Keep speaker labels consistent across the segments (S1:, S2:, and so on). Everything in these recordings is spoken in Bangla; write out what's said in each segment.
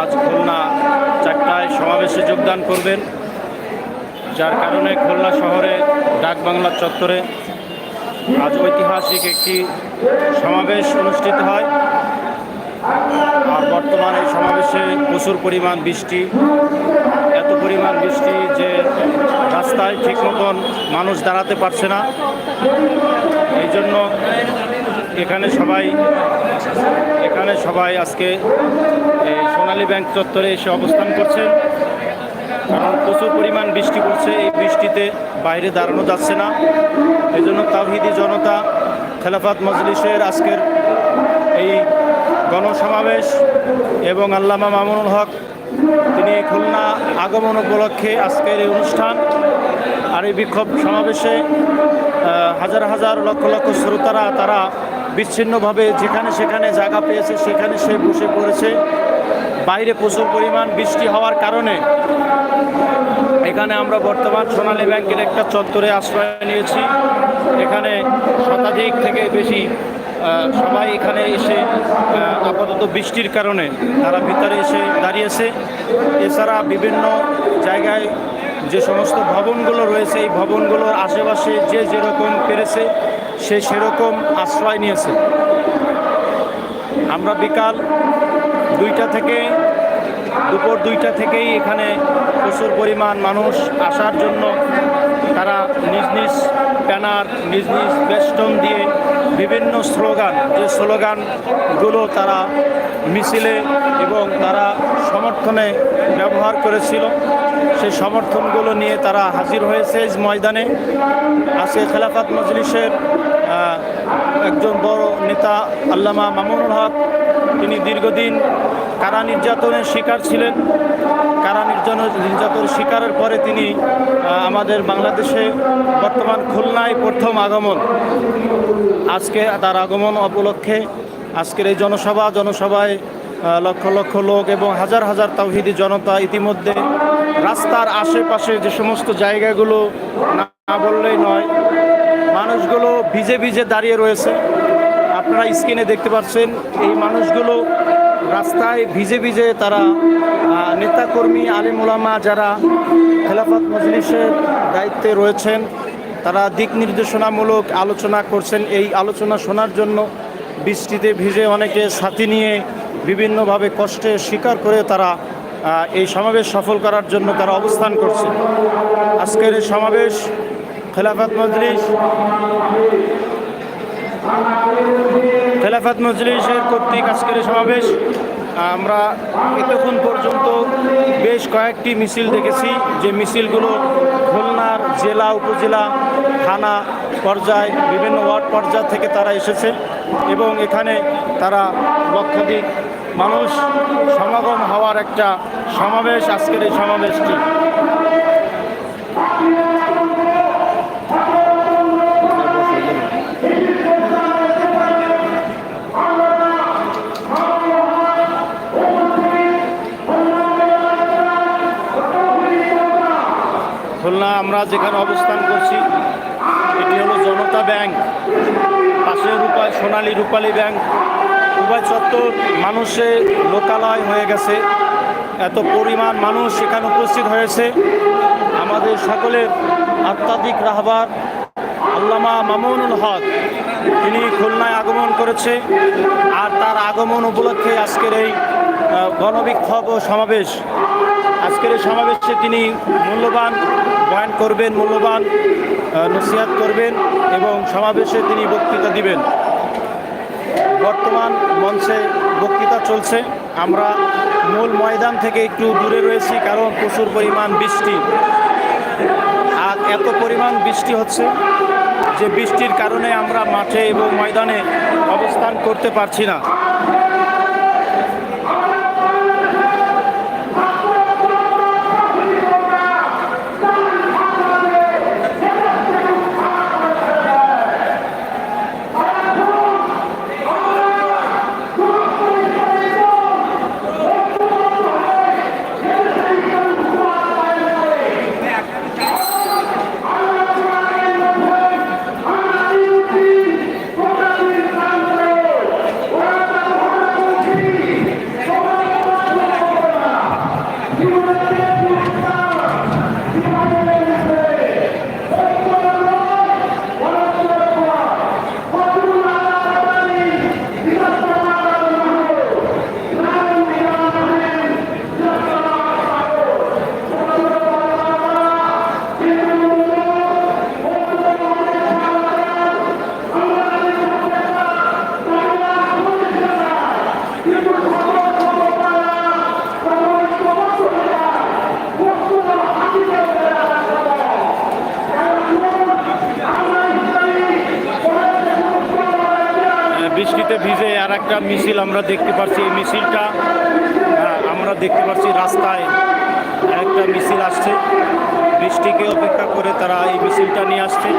S1: আজ খুলনা চারটায় সমাবেশে যোগদান করবেন, যার কারণে খুলনা শহরে ডাকবাংলা চত্বরে আজ ঐতিহাসিক একটি সমাবেশ অনুষ্ঠিত হয়। আর বর্তমান এই সমাবেশে প্রচুর পরিমাণ বৃষ্টি, এত পরিমাণ বৃষ্টি যে রাস্তায় ঠিক মতন মানুষ দাঁড়াতে পারছে না। এই জন্য এখানে সবাই এখানে সবাই আজকে এই সোনালী ব্যাংক চত্বরে এসে অবস্থান করছেন। কারণ প্রচুর পরিমাণ বৃষ্টি পড়ছে, এই বৃষ্টিতে বাইরে দাঁড়ানো যাচ্ছে না। এই জন্য তাওহিদি জনতা, খেলাফাত মজলিসের আজকের এই গণসমাবেশ এবং আল্লামা মামুনুল হক, তিনি খুলনা আগমন উপলক্ষে আজকের এই অনুষ্ঠান আর এই বিক্ষোভ সমাবেশে হাজার হাজার লক্ষ লক্ষ শ্রোতারা, তারা বিচ্ছিন্নভাবে যেখানে সেখানে জায়গা পেয়েছে, সেখানে সে বসে পড়েছে। বাইরে প্রচুর পরিমাণ বৃষ্টি হওয়ার কারণে এখানে আমরা বর্তমান সোনালী ব্যাংকের একটা চত্বরে আশ্রয় নিয়েছি। এখানে শতাধিক থেকে বেশি সবাই এখানে এসে আপাতত বৃষ্টির কারণে তারা ভিতরে এসে দাঁড়িয়েছে। এছাড়া বিভিন্ন জায়গায় যে সমস্ত ভবনগুলো রয়েছে, এই ভবনগুলোর আশেপাশে যে যেরকম পেরেছে, সে সেরকম আশ্রয় নিয়েছে। আমরা বিকাল দুইটা থেকে, দুপুর দুইটা থেকেই এখানে প্রচুর পরিমাণ মানুষ আসার জন্য তারা নিজ নিজ ব্যানার, নিজ নিজ বেষ্টন দিয়ে বিভিন্ন স্লোগান, যে স্লোগানগুলো তারা মিছিলে এবং তারা সমর্থনে ব্যবহার করেছিল। সেই সমর্থনগুলো নিয়ে তারা হাজির হয়েছে ময়দানে। আজকে খেলাফাত মজলিসের একজন বড় নেতা আল্লামা মামুনুল হক, তিনি দীর্ঘদিন কারা নির্যাতনের শিকার ছিলেন। কারা নির্যাতন নির্যাতনের শিকারের পরে তিনি আমাদের বাংলাদেশে বর্তমান খুলনায় প্রথম আগমন। আজকে তার আগমন উপলক্ষে আজকের এই জনসভা, জনসভায় লক্ষ লক্ষ লোক এবং হাজার হাজার তাওহিদি জনতা ইতিমধ্যে রাস্তার আশেপাশে যে সমস্ত জায়গাগুলো না বললেই নয়, মানুষগুলো ভিজে ভিজে দাঁড়িয়ে রয়েছে। আপনারা স্ক্রিনে দেখতে পাচ্ছেন, এই মানুষগুলো রাস্তায় ভিজে ভিজে তারা নেতাকর্মী, আলিম ওলামা যারা খেলাফত মজলিসের দায়িত্বে রয়েছেন, তারা দিক নির্দেশনামূলক আলোচনা করছেন। এই আলোচনা শোনার জন্য বৃষ্টিতে ভিজে অনেকে সাথী নিয়ে বিভিন্নভাবে কষ্টে স্বীকার করে তারা এই সমাবেশ সফল করার জন্য তারা অবস্থান করছে। আজকের এই সমাবেশ খেলাফত মজলিস খেলাফত মজলিসের কর্তৃক আজকের এই সমাবেশ, আমরা এতক্ষণ পর্যন্ত বেশ কয়েকটি মিছিল দেখেছি। যে মিছিলগুলো খুলনার জেলা, উপজেলা, থানা পর্যায়, বিভিন্ন ওয়ার্ড পর্যায় থেকে তারা এসেছে এবং এখানে তারা লক্ষাধিক মানুষ সমাগম হওয়ার একটা সমাবেশ, আজকের এই সমাবেশটি।
S2: খুলনা, আমরা যেখানে অবস্থান করছি, এটি হলো জনতা ব্যাংক পাশে রূপা, সোনালী রূপালী ব্যাংক। উভয় চত্বর মানুষে লোকালয় হয়ে গেছে। এত পরিমাণ মানুষ সেখানে উপস্থিত হয়েছে। আমাদের সকলের আত্মাধিক রাহবার আল্লামা মামুনুল হক, তিনি খুলনায় আগমন করেছে আর তার আগমন উপলক্ষে আজকের এই গণবিক্ষোভ ও সমাবেশ। আজকের এই সমাবেশে তিনি মূল্যবান বয়ান করবেন, মূল্যবান নসিহাত করবেন এবং সমাবেশে তিনি বক্তৃতা দিবেন। বর্তমান মঞ্চে বক্তৃতা চলছে। আমরা মূল ময়দান থেকে একটু দূরে রয়েছি কারণ প্রচুর পরিমাণ বৃষ্টি। আর এত পরিমাণ বৃষ্টি হচ্ছে যে বৃষ্টির কারণে আমরা মাঠে এবং ময়দানে অবস্থান করতে পারছি না। বৃষ্টিতে ভিজে আর একটা মিছিল আমরা দেখতে পাচ্ছি। এই মিছিলটা আমরা দেখতে পাচ্ছি রাস্তায় একটা মিছিল আসছে। বৃষ্টিকে অপেক্ষা করে তারা এই মিছিলটা নিয়ে আসছে।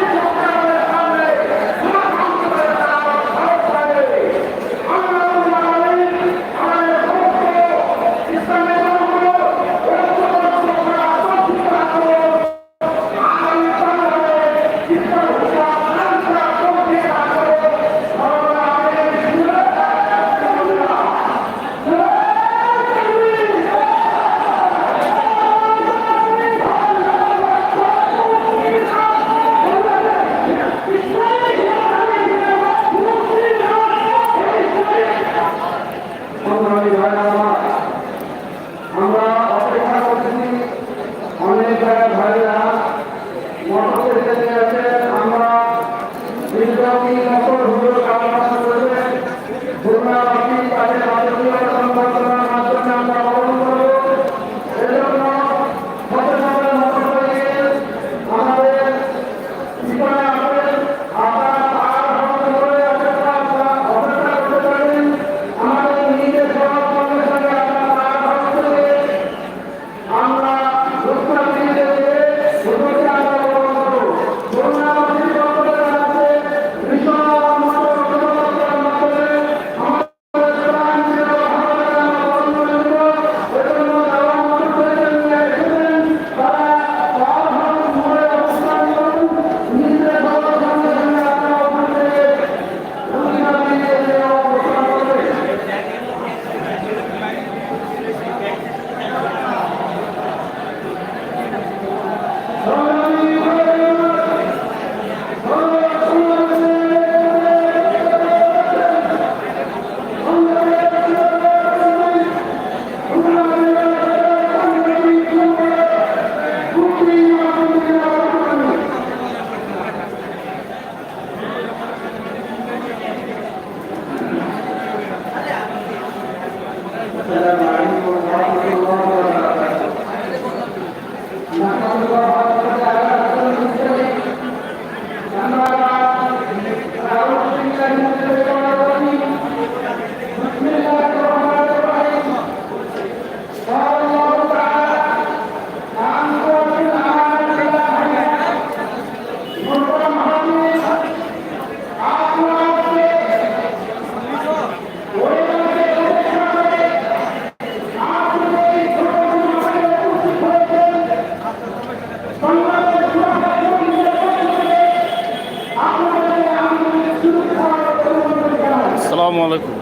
S1: আলাইকুম।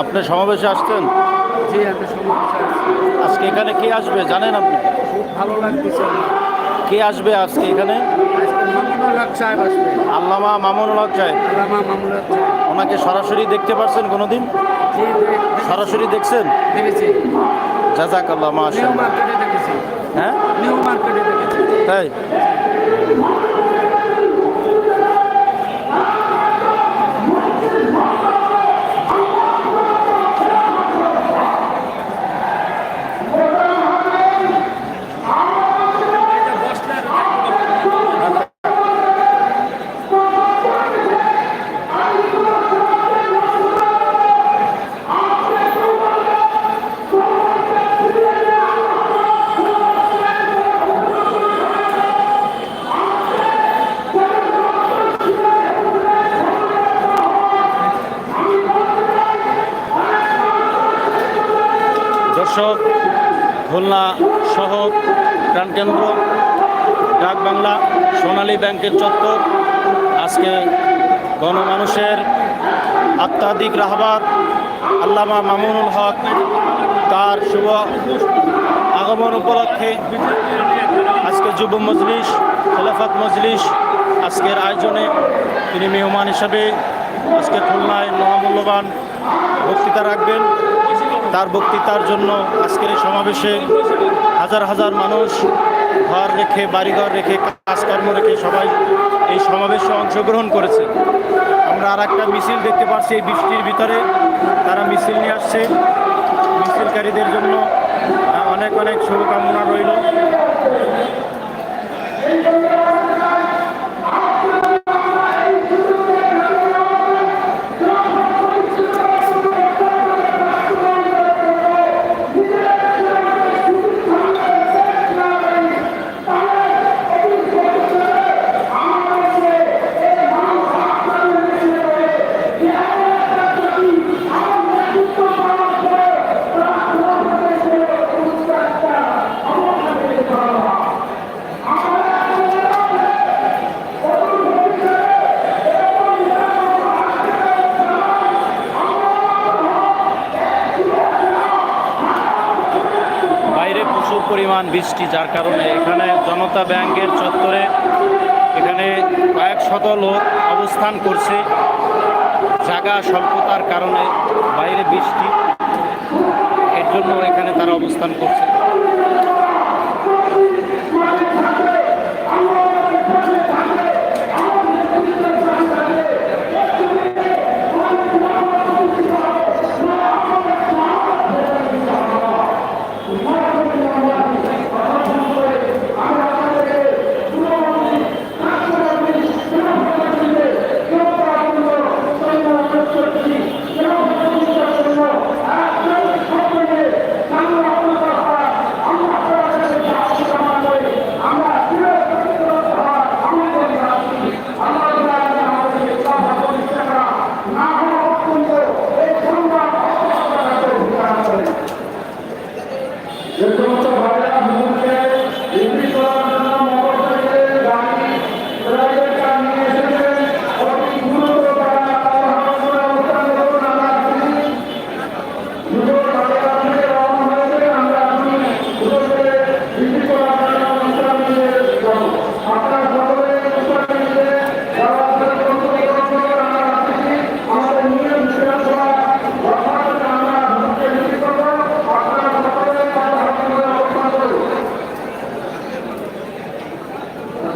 S1: আপনি সমাবেশে আসছেন?
S3: জি আমি
S1: আজকে এখানে কে আসবে জানেন আপনি?
S3: খুব ভালো লাগতেছে
S1: কে আসবে আজকে এখানে? আল্লামা মামুনুল হক সাহেব। ওনাকে সরাসরি দেখতে পারছেন কোনোদিন? সরাসরি দেখছেন? জাজাক আল্লাহ হ্যাঁ? তাই? আত্মাধিক রাহবার আল্লামা মামুনুল হক তার শুভ আগমন উপলক্ষে আজকে যুব মজলিস, খেলাফত মজলিস আজকের আয়োজনে তিনি মেহমান হিসাবে আজকে খুলনায় মহামূল্যবান বক্তৃতা রাখবেন। তার বক্তৃতার জন্য আজকের এই সমাবেশে হাজার হাজার মানুষ ঘর রেখে, বাড়িঘর রেখে, কাজকর্ম রেখে সবাই এই সমাবেশে অংশগ্রহণ করেছে। আমরা আর একটা মিছিল দেখতে পাচ্ছি এই বৃষ্টির ভিতরে। তারা মিছিল নিয়ে আসছে। মিছিলকারীদের জন্য অনেক অনেক শুভকামনা রইল বাইরে প্রচুর পরিমাণ বৃষ্টি, যার কারণে এখানে জনতা ব্যাংকের চত্বরে এখানে কয়েক শত লোক অবস্থান করছে। জায়গা স্বল্পতার কারণে বাইরে বৃষ্টি, এর জন্য এখানে তারা অবস্থান করছে।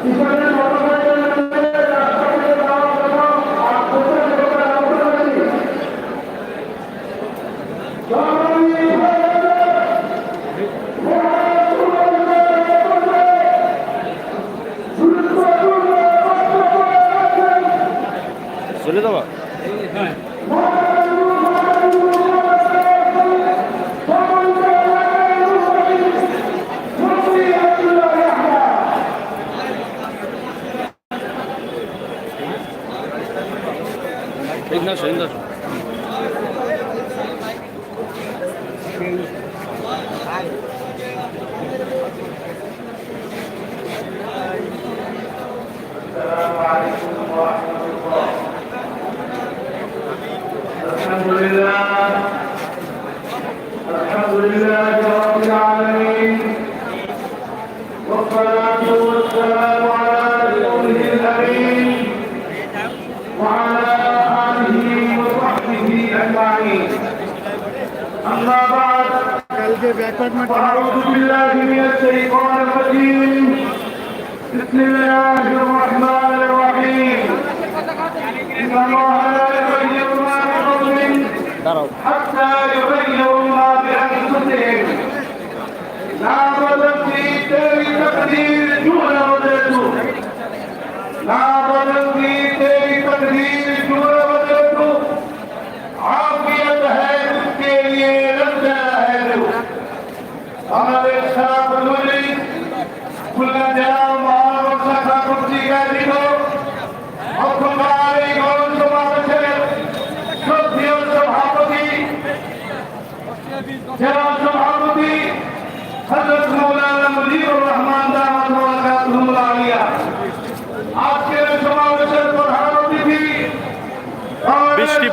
S1: উপরে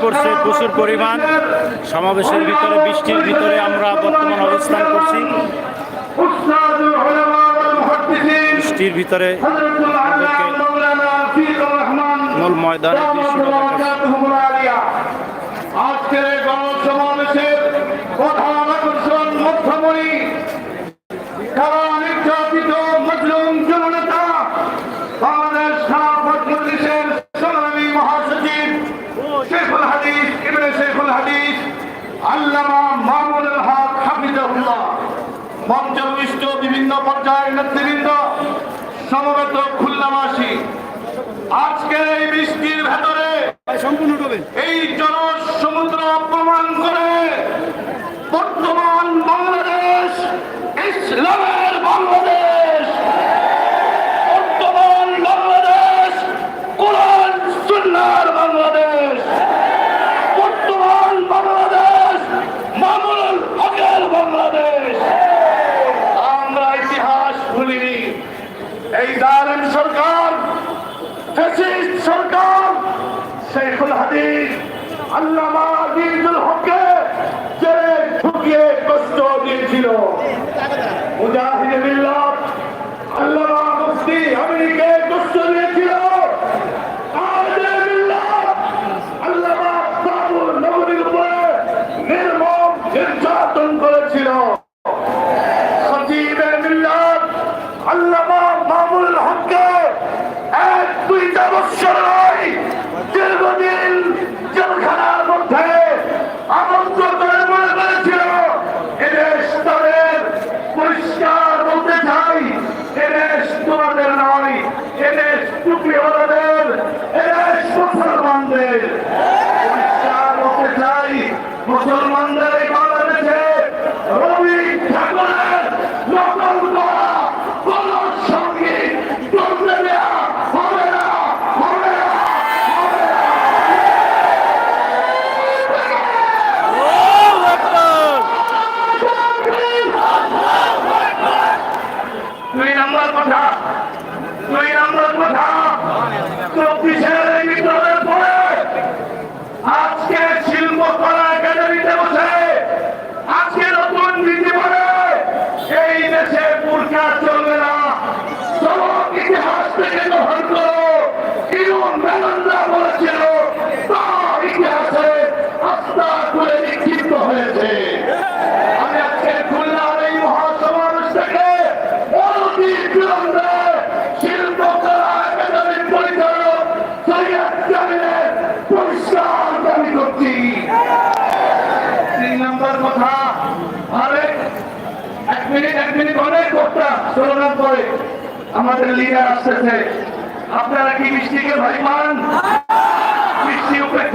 S1: পড়ছে প্রচুর পরিমাণ। সমাবেশের ভিতরে, বৃষ্টির ভিতরে আমরা বর্তমান অবস্থান করছি। বৃষ্টির ভিতরে মূল
S2: ময়দান গণসমাবেশের প্রধান আকর্ষণ মুখ্যমন্ত্রী সম্প্রদায়ের নেতৃবৃন্দ সমবেত খুলনাবাসী আজকের এই বৃষ্টির ভেতরে সম্পূর্ণ আল্লামা আজিজুল হককে জেলে ঢুকিয়ে কষ্ট দিয়েছিল। মুজাহিদুল্লাহ স্লোগান করে আমাদের লিডার আসতেছে। আপনারা কি মিষ্টিকে ভাই পান মিষ্টি উপেক্ষা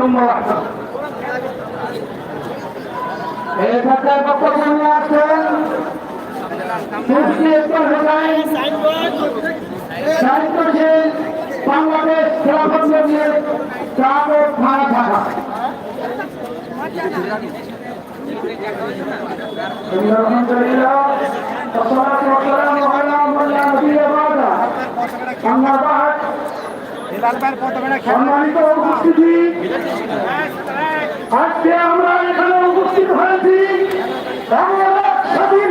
S2: নম্বর এই খাতায় বক্তব্য নিয়ে আসছেন বাংলাদেশ খেলাফত নিয়ে চার ও ভাড়া থাকা।
S4: আলহামদুলিল্লাহ সম্মানিত উপস্থিতি। আজকে আমরা এখানে উপস্থিত হয়েছি বাংলাদেশ
S2: স্বাধীন